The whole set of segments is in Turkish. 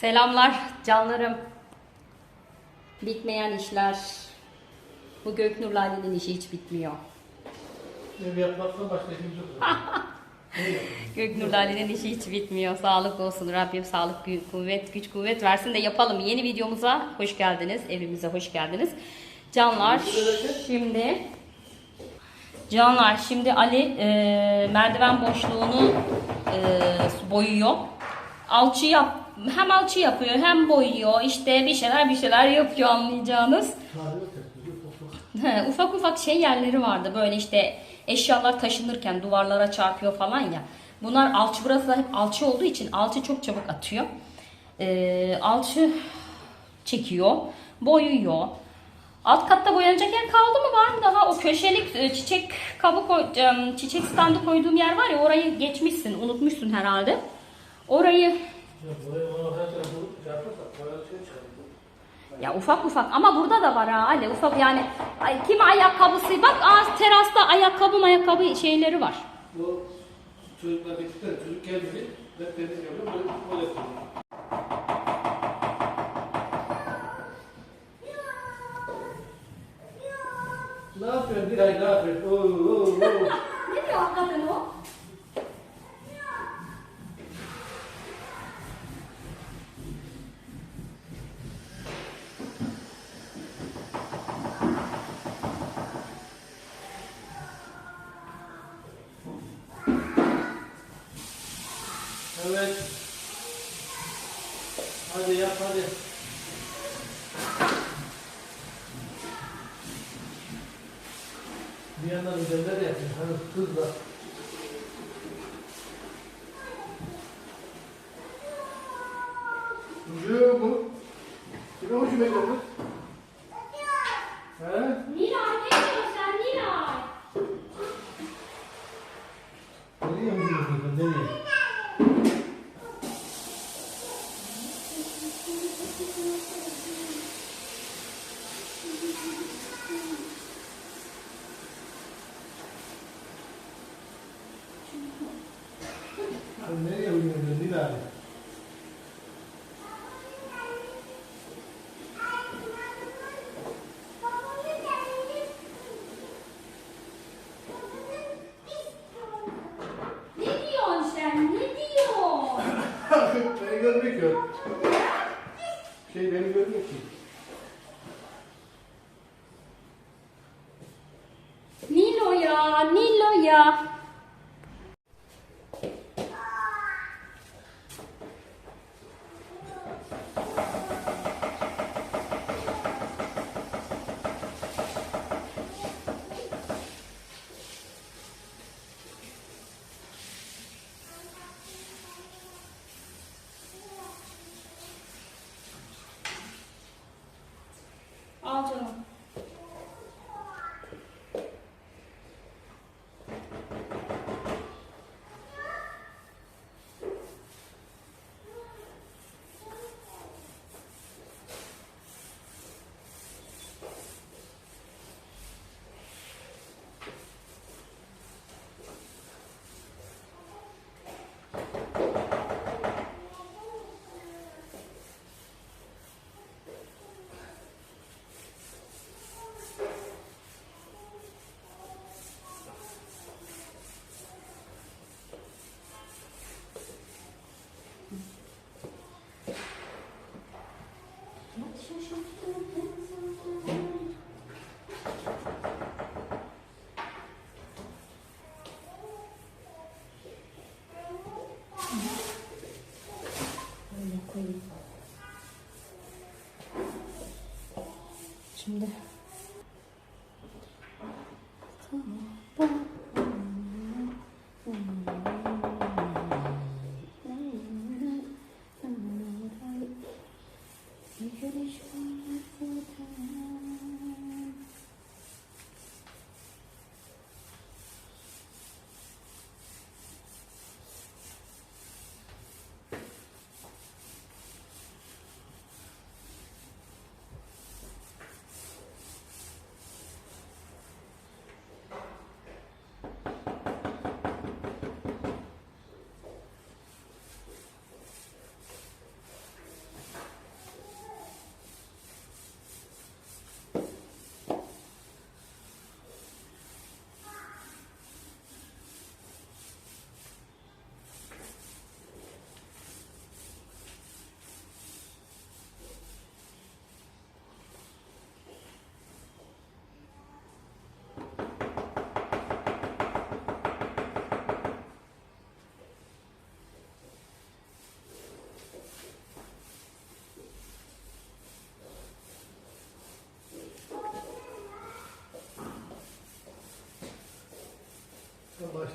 Selamlar canlarım. Bitmeyen işler. Bu Göknur Lale'nin işi hiç bitmiyor. Ev yapmaktan başka işimiz yok. Göknur Lale'nin işi hiç bitmiyor. Sağlık olsun Rabbim sağlık, kuvvet, güç kuvvet versin de yapalım. Yeni videomuza hoş geldiniz. Evimize hoş geldiniz. Canlar şimdi Canlar şimdi Ali e, merdiven boşluğunu e, boyuyor. Alçı yap hem alçı yapıyor hem boyuyor. İşte bir şeyler bir şeyler yapıyor anlayacağınız. Ufak ufak şey yerleri vardı böyle işte eşyalar taşınırken duvarlara çarpıyor falan ya. Bunlar alçı burası hep alçı olduğu için alçı çok çabuk atıyor. Ee, alçı çekiyor, boyuyor. Alt katta boyanacak yer kaldı mı var mı daha? O köşelik e, çiçek kabı e, çiçek standı koyduğum yer var ya orayı geçmişsin, unutmuşsun herhalde. Orayı Ya ufak ufak ama burada da var ha Ali ufak yani ay, kim ayakkabısı bak aa, terasta ayakkabı ayakkabı şeyleri var. Bu çocuklar çocuk gelmedi. Ben temiz yapıyorum, böyle yapıyorum. Ne yapıyorsun Dilay, ne yapıyorsun? Oo, oo, oo. Ne diyor kadın o? Evet. Hadi yap hadi. Bir yandan üzerinde de yapayım. Hadi hızla. Ucu bu. Kime ucu bekliyorsun? He? Nilay ne diyorsun sen Nilay? Nereye ucu bekliyorsun? Nereye? Sen ja, ni lo ja. Şimdi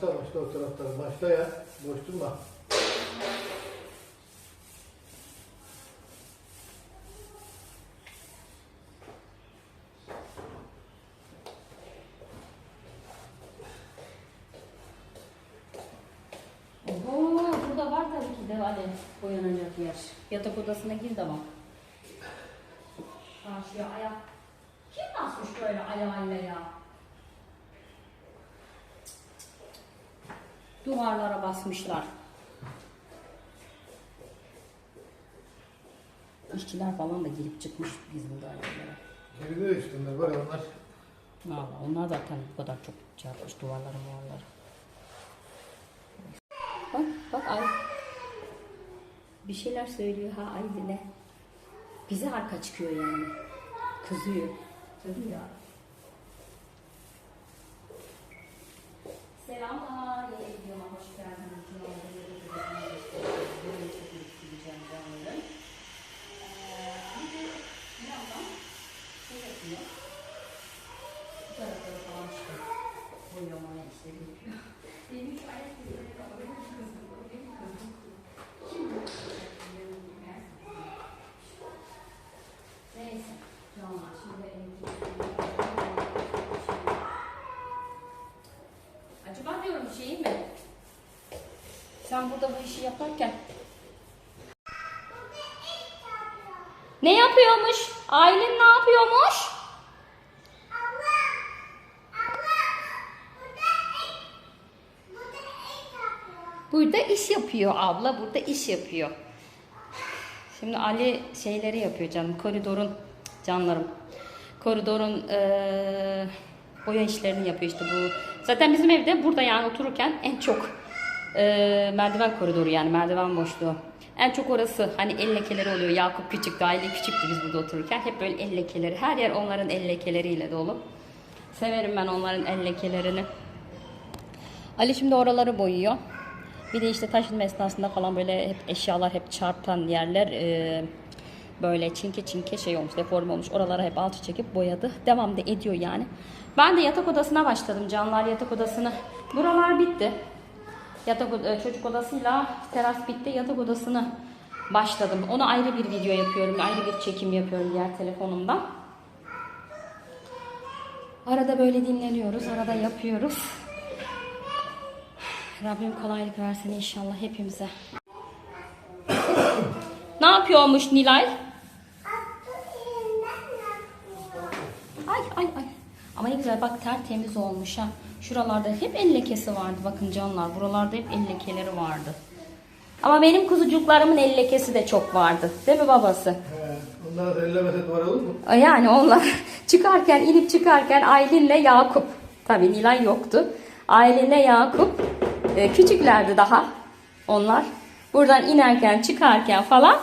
başla o taraftan. Başla ya. Boş durma. Oho, burada var tabii ki de hadi boyanacak yer. Yatak odasına gir de bak. Karşıya ayak. Kim basmış böyle ayağıyla ya? Duvarlara basmışlar. İşçiler falan da girip çıkmış biz burada ayaklara. Geride onlar var ya onlar. Valla onlar zaten bu kadar çok çarpmış duvarları muvarları. Bak bak ay. Bir şeyler söylüyor ha ay dile. Bize arka çıkıyor yani. Kızıyor. Tabii Şey mi? Sen burada bu işi yaparken ne yapıyormuş? Aylin ne yapıyormuş? Burada iş yapıyor abla, burada iş yapıyor. Şimdi Ali şeyleri yapıyor canım, koridorun canlarım. Koridorun eee, boya işlerini yapıyor işte bu. Zaten bizim evde burada yani otururken en çok eee, merdiven koridoru yani merdiven boşluğu. En çok orası hani el lekeleri oluyor. Yakup küçüktü, aile küçüktü biz burada otururken. Hep böyle el lekeleri. Her yer onların el lekeleriyle dolu. Severim ben onların el lekelerini. Ali şimdi oraları boyuyor. Bir de işte taşınma esnasında falan böyle hep eşyalar hep çarpan yerler e, böyle çinke çinke şey olmuş, deforme olmuş. Oralara hep alçı çekip boyadı. Devam da ediyor yani. Ben de yatak odasına başladım. Canlar yatak odasını. Buralar bitti. Yatak e, çocuk odasıyla teras bitti. Yatak odasını başladım. Onu ayrı bir video yapıyorum. Ayrı bir çekim yapıyorum diğer telefonumdan. Arada böyle dinleniyoruz. Arada yapıyoruz. Rabbim kolaylık versin inşallah hepimize. Ne yapıyormuş Nilay? Ay ay ay. Ama ne güzel bak tertemiz olmuş ha. Şuralarda hep el lekesi vardı bakın canlar. Buralarda hep el lekeleri vardı. Ama benim kuzucuklarımın el lekesi de çok vardı. Değil mi babası? He, onlara da ellemese duvar olur mu? Yani onlar çıkarken inip çıkarken Aylin'le Yakup. Tabii Nilay yoktu. Aylin'le Yakup e, küçüklerdi daha onlar. Buradan inerken çıkarken falan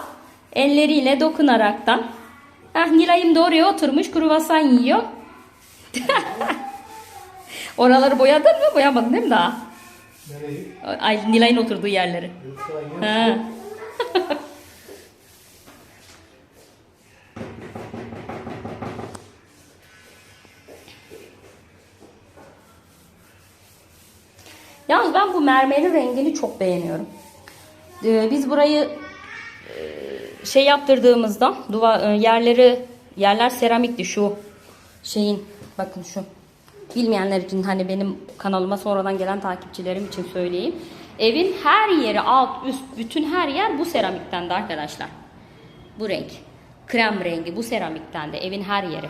elleriyle dokunaraktan. Ah Nilay'ım da oraya oturmuş kruvasan yiyor. Oraları boyadın mı? Boyamadın değil mi daha? Nereyi? Ay Nilay'ın oturduğu yerleri. Ha. Yalnız ben bu mermerin rengini çok beğeniyorum. Ee, biz burayı şey yaptırdığımızda duvar e, yerleri yerler seramikti şu şeyin bakın şu bilmeyenler için hani benim kanalıma sonradan gelen takipçilerim için söyleyeyim. Evin her yeri alt üst bütün her yer bu seramikten de arkadaşlar. Bu renk. Krem rengi bu seramikten de evin her yeri.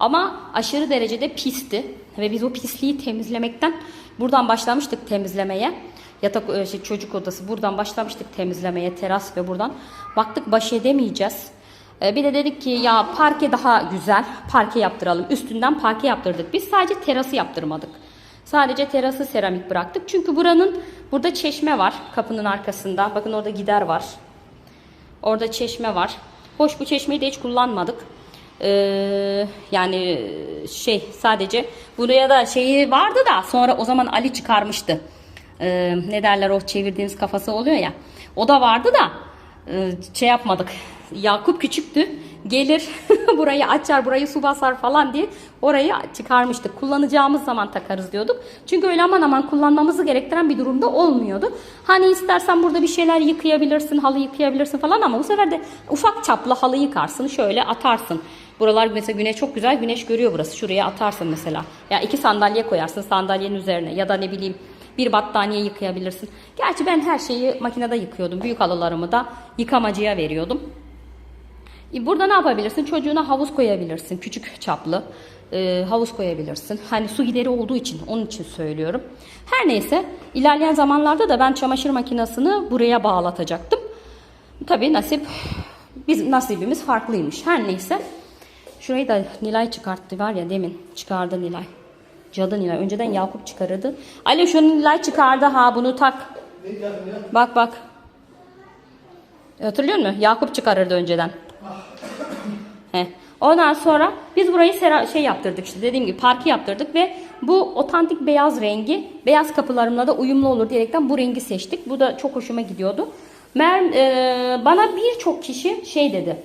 Ama aşırı derecede pisti ve biz o pisliği temizlemekten buradan başlamıştık temizlemeye. Yatak e, şey, çocuk odası buradan başlamıştık temizlemeye teras ve buradan. Baktık baş edemeyeceğiz. E, Bir de dedik ki ya parke daha güzel. Parke yaptıralım. Üstünden parke yaptırdık. Biz sadece terası yaptırmadık. Sadece terası seramik bıraktık. Çünkü buranın burada çeşme var kapının arkasında. Bakın orada gider var. Orada çeşme var. Hoş bu çeşmeyi de hiç kullanmadık. Ee, yani şey sadece buraya da şeyi vardı da sonra o zaman Ali çıkarmıştı. Ee, ne derler o çevirdiğiniz kafası oluyor ya. O da vardı da e, şey yapmadık. Yakup küçüktü. Gelir burayı açar, burayı su basar falan diye orayı çıkarmıştık. Kullanacağımız zaman takarız diyorduk. Çünkü öyle aman aman kullanmamızı gerektiren bir durumda olmuyordu. Hani istersen burada bir şeyler yıkayabilirsin, halı yıkayabilirsin falan ama bu sefer de ufak çaplı halı yıkarsın. Şöyle atarsın. Buralar mesela güneş çok güzel güneş görüyor burası. Şuraya atarsın mesela. Ya iki sandalye koyarsın sandalyenin üzerine ya da ne bileyim bir battaniye yıkayabilirsin. Gerçi ben her şeyi makinede yıkıyordum. Büyük halılarımı da yıkamacıya veriyordum. E, Burada ne yapabilirsin? Çocuğuna havuz koyabilirsin. Küçük çaplı e, havuz koyabilirsin. Hani su gideri olduğu için onun için söylüyorum. Her neyse ilerleyen zamanlarda da ben çamaşır makinesini buraya bağlatacaktım. Tabii nasip bizim nasibimiz farklıymış. Her neyse. Şurayı da Nilay çıkarttı var ya demin çıkardı Nilay. Cadı Nilay. Önceden Yakup çıkarırdı. Ali şunu Nilay çıkardı ha bunu tak. Bak bak. Hatırlıyor musun? Yakup çıkarırdı önceden. He. Ondan sonra biz burayı şey yaptırdık işte dediğim gibi parkı yaptırdık ve bu otantik beyaz rengi beyaz kapılarımla da uyumlu olur diyerekten bu rengi seçtik. Bu da çok hoşuma gidiyordu. Mer e, bana birçok kişi şey dedi.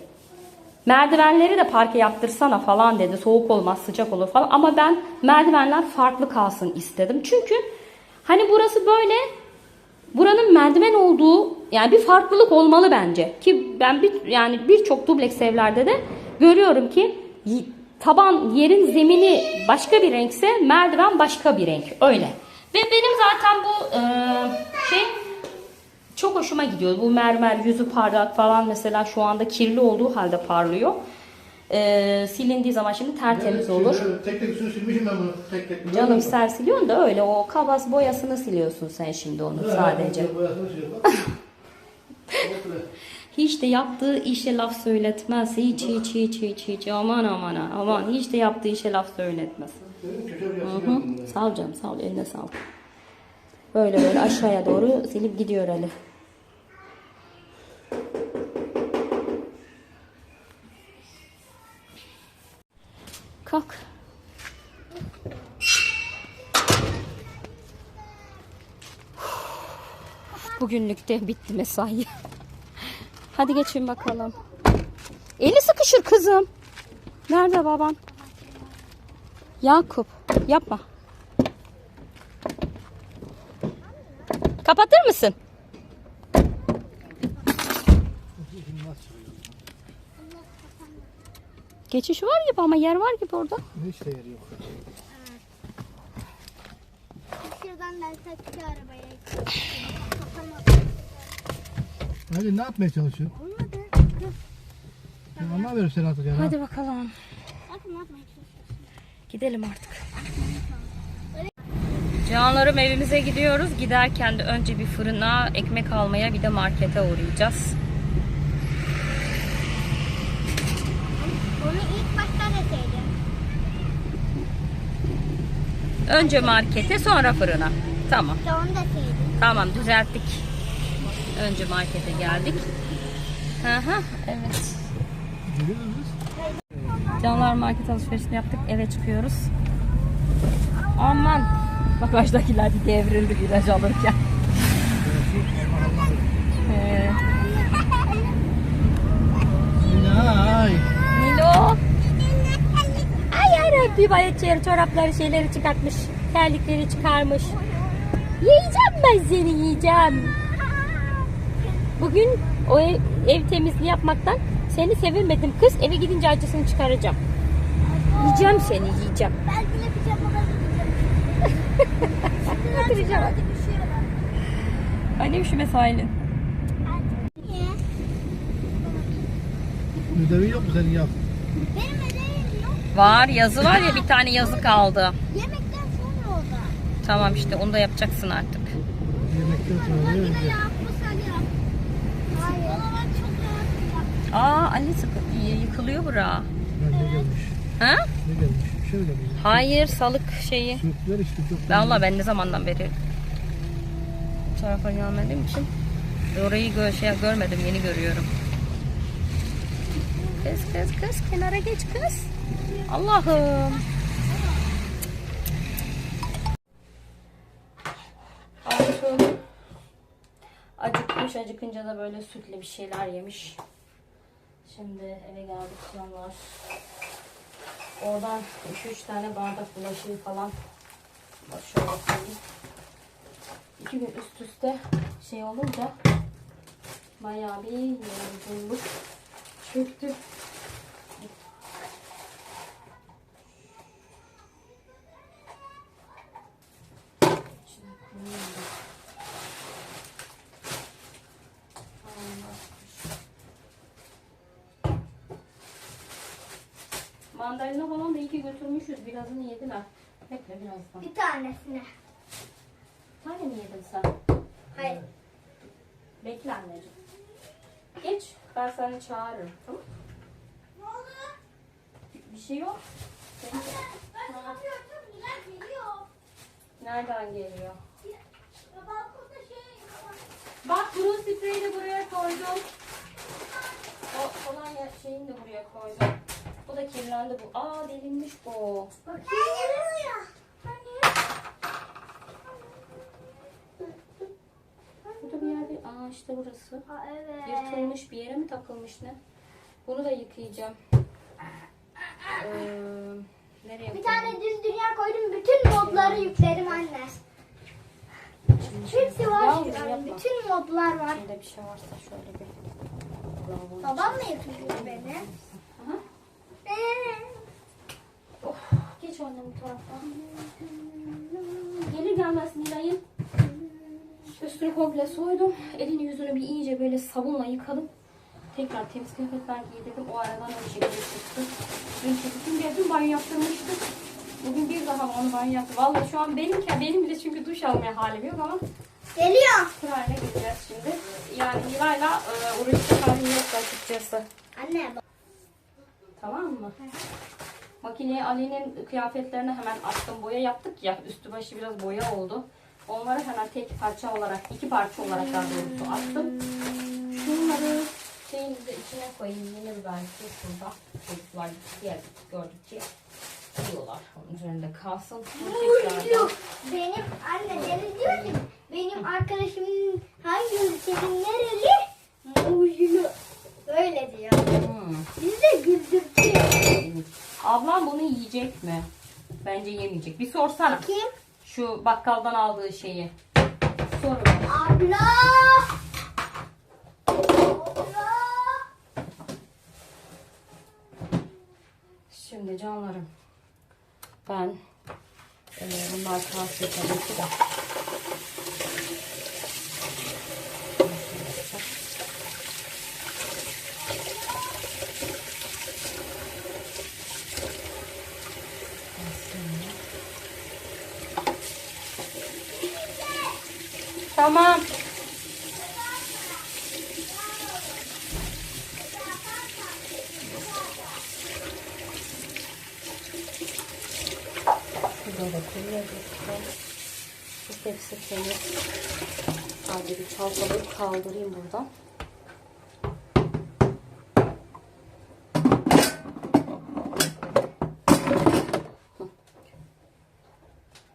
Merdivenleri de parke yaptırsana falan dedi. Soğuk olmaz, sıcak olur falan. Ama ben merdivenler farklı kalsın istedim. Çünkü hani burası böyle buranın merdiven olduğu yani bir farklılık olmalı bence. Ki ben bir yani birçok dubleks evlerde de görüyorum ki taban yerin zemini başka bir renkse merdiven başka bir renk. Öyle. Ve benim zaten bu eee, şey çok hoşuma gidiyor. Bu mermer yüzü parlak falan mesela şu anda kirli olduğu halde parlıyor. Ee, silindiği zaman şimdi tertemiz olur. Tek tek üstünü silmişim ben bunu. Tek tek. Canım sen siliyorsun da öyle o kabas boyasını siliyorsun sen şimdi onu sadece. Siliyor bak. Hiç de yaptığı işe laf söyletmez. Hiç hiç hiç hiç hiç aman aman aman hiç de yaptığı işe laf söyletmez. Hı hı. Sağ ol canım sağ ol eline sağlık. Böyle böyle aşağıya doğru silip gidiyor Ali. Kalk. Bugünlük de bitti mesai. Hadi geçin bakalım. Eli sıkışır kızım. Nerede baban? Yakup yapma. Kapatır mısın? Geçiş var gibi ama yer var gibi orada. Hiç de yeri yok. Şuradan ben taksi arabaya Hadi ne yapmaya çalışıyorsun? Olmadı. Ben anlamıyorum seni artık ya. Hadi bakalım. Bakın ne yapmaya çalışıyorsun? Gidelim artık. Canlarım evimize gidiyoruz. Giderken de önce bir fırına ekmek almaya bir de markete uğrayacağız. Önce markete sonra fırına. Tamam. Tamam düzelttik. Önce markete geldik. Hı, evet. Canlar market alışverişini yaptık. Eve çıkıyoruz. Aman. Bagajdakiler bir devrildi viraj alırken. Ee, Ay. Milo. Yarabbim ayet çorapları şeyleri çıkartmış. Terlikleri çıkarmış. Yiyeceğim ben seni yiyeceğim. Bugün o ev, ev temizliği yapmaktan seni sevemedim kız. Eve gidince acısını çıkaracağım. Yiyeceğim seni yiyeceğim. Ben bile pijamaları Götüreceğim. Hadi bir şey var. Annem şu mesainin. Niye? Ödevi yok mu senin yap? Benim. Var yazı var ya bir tane yazı kaldı. Yemekten sonra oldu. Tamam işte onu da yapacaksın artık. Yemekten sonra Hadi ne de önce? yap. Bu sen yap. Hayır. O zaman çok rahat yap. Aa anne sıkı yıkılıyor bura. Ben ne gelmiş? Ha? Ne gelmiş? Bir şey mi? Hayır salık şeyi. Söktüler işte çok. Valla ben ne zamandan beri bu tarafa gelmediğim için orayı gö şey görmedim yeni görüyorum. Kız kız kız kenara geç kız. Allah'ım. Altın acıkmış acıkınca da böyle sütle bir şeyler yemiş. Şimdi eve geldik canlar. Oradan 2-3 tane bardak bulaşığı falan. Bak şöyle koyayım. İki gün üst üste şey olunca bayağı bir yorgunluk çöktü. Şimdi koyayım da. Allah. Mandalina falan da iyi ki Birazını yediler. Bekle birazdan. Bir tanesine. Bir tane mi yedin sen? Hayır. Bekle anneciğim. Geç. Ben seni çağırırım. Tamam Ne oldu? Bir şey yok. Ben ne yapıyorum? Neler geliyor? Nereden geliyor? Balkonda şey... Bak bunun spreyi de buraya koydum. O kolonya şeyini de buraya koydum. Kirlendi bu. Aa delinmiş bu. Bakayım. Burada bir yerde. Aa işte burası. Ha evet. Yırtılmış bir yere mi takılmış ne? Bunu da yıkayacağım. Ee, nereye Bir tane düz dünya koydum. Bütün modları yükledim anne. Hepsi var. Yalnız yapma. bütün modlar var. Şurada bir şey varsa şöyle bir. Babam mı yapıyor beni? Of, geç annem bu tarafa. Gelir gelmez Nilay'ın üstünü komple soydum. Elini yüzünü bir iyice böyle sabunla yıkadım. Tekrar temiz kıyafetler giydirdim. O aradan o şekilde çıktı. Dün çıktım dün banyo yaptırmıştık. Bugün bir daha onu banyo yaptı. Vallahi şu an benim, benim bile çünkü duş almaya halim yok ama Geliyor. sırayla gideceğiz şimdi. Yani Nilay'la e, uğraşacak halim yok açıkçası. Anne bak. Tamam mı? Makineye Ali'nin kıyafetlerine hemen attım. Boya yaptık ya. Üstü başı biraz boya oldu. Onları hemen tek parça olarak, iki parça olarak daha doğrusu attım. Şunları şeyin de içine koyayım. Yeni bir belki şurada. Çocuklar diğer gördükçe yiyorlar. Onun üzerinde kalsın. Tekrardan- Benim anne Deniz diyor ki benim arkadaşımın hangi ülkenin nereli? Muylu. Öyle diyor. Hmm. Bizi de güldürtüyor. Ablam bunu yiyecek mi? Bence yemeyecek. Bir sorsana. Kim? Şu bakkaldan aldığı şeyi. Sor. Abla. Abla. Şimdi canlarım ben e, bunlar kalsın tabii ki de. Tamam. Da koyuyoruz. Bu hepsi temiz. Hadi bir çalkalayıp kaldırayım buradan.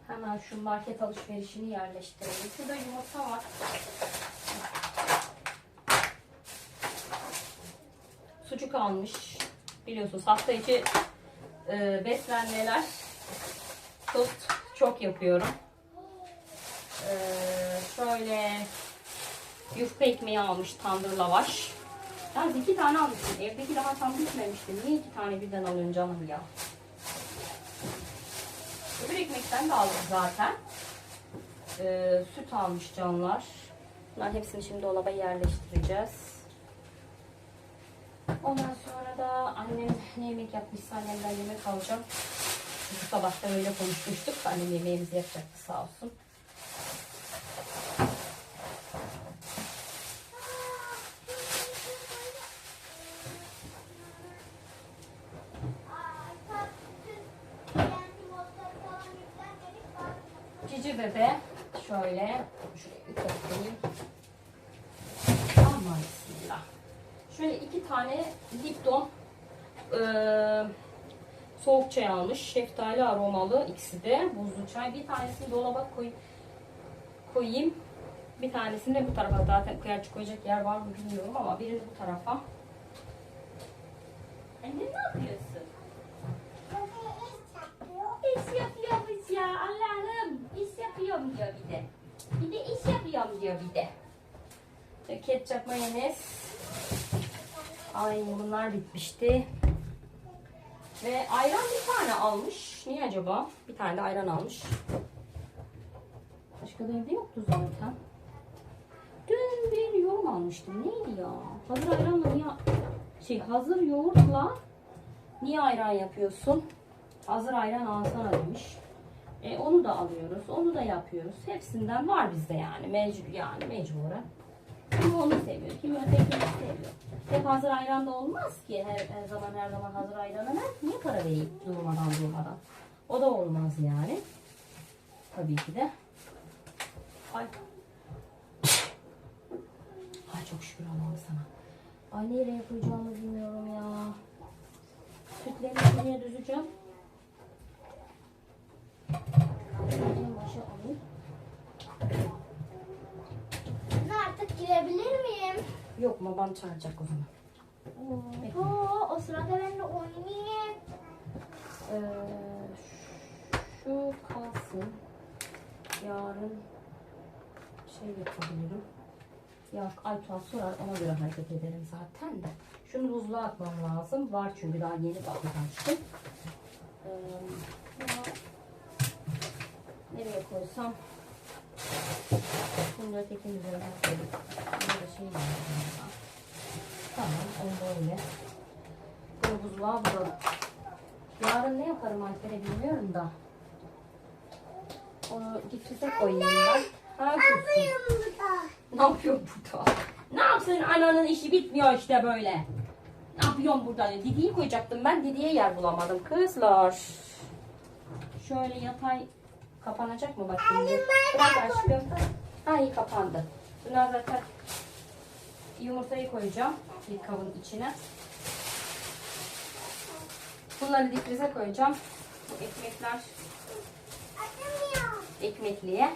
Hemen şu market alışverişini yerleştirelim. Şurada yumurta var. Sucuk almış. Biliyorsunuz hafta içi e, beslenmeler tost çok yapıyorum. Ee, şöyle yufka ekmeği almış tandır lavaş. Yalnız iki tane almışsın. Evdeki daha tam bitmemişti. Niye iki tane birden alıyorsun canım ya? Ekmekten de aldım zaten. Ee, süt almış canlar. Bunların hepsini şimdi dolaba yerleştireceğiz. Ondan sonra da annem ne yemek yapmışsa annemden yemek alacağım. Bu sabah da öyle konuşmuştuk. Annem yemeğimizi yapacaktı sağ olsun. Cici bebe şöyle şuraya. Şöyle iki tane Lipton eee soğuk çay almış. Şeftali aromalı ikisi de buzlu çay. Bir tanesini dolaba koy, koyayım. Bir tanesini bu tarafa zaten kıyarcık koyacak yer var mı bilmiyorum ama birini bu tarafa. Anne ne yapıyorsun? İş yapıyormuş ya Allah'ım. İş yapıyorum diyor bir de. Bir diyor bir de. Ketçap, mayonez. Ay bunlar bitmişti. Ve ayran bir tane almış. Niye acaba? Bir tane de ayran almış. Başka da evde yoktu zaten. Dün bir yorum almıştım. Neydi ya? Hazır ayranla niye... Şey hazır yoğurtla niye ayran yapıyorsun? Hazır ayran alsana demiş. E, onu da alıyoruz. Onu da yapıyoruz. Hepsinden var bizde yani. Mecbur yani mecburen. Kimi onu seviyor, kimi ötekini seviyor. Hep hazır ayran da olmaz ki. Her, her zaman her zaman hazır ayrana ben niye para vereyim durmadan durmadan. O da olmaz yani. Tabii ki de. Ay. Ay çok şükür Allah'ım sana. Ay nereye koyacağımı bilmiyorum ya. Sütleri nereye düzeceğim? En başa alayım. Anne artık girebilir miyim? Yok babam çağıracak o zaman. Oo, o sırada ben de oynayayım. Ee, şu kalsın. Yarın şey yapabilirim. Ya Aytuğ sorar ona göre hareket ederim zaten de. Şunu buzluğa atmam lazım. Var çünkü daha yeni bakım açtım. Ee, nereye koysam? Bunu da tekin üzerine koyayım. Burada şey var. Tamam, onu böyle. Bunu buzluğa vuralım. Yarın ne yaparım Alper'e bilmiyorum da. Onu difrize koyayım ben. Ha, kuzum. Ne yapıyorsun burada? Ne yapsın ananın işi bitmiyor işte böyle. Ne yapıyorsun burada? Didi'yi koyacaktım ben. Didi'ye yer bulamadım kızlar. Şöyle yatay kapanacak mı bakayım? bir? Bırak aşkım. Ha iyi kapandı. Buna zaten yumurtayı koyacağım bir kabın içine. Bunları difrize koyacağım. Bu ekmekler ekmekliğe.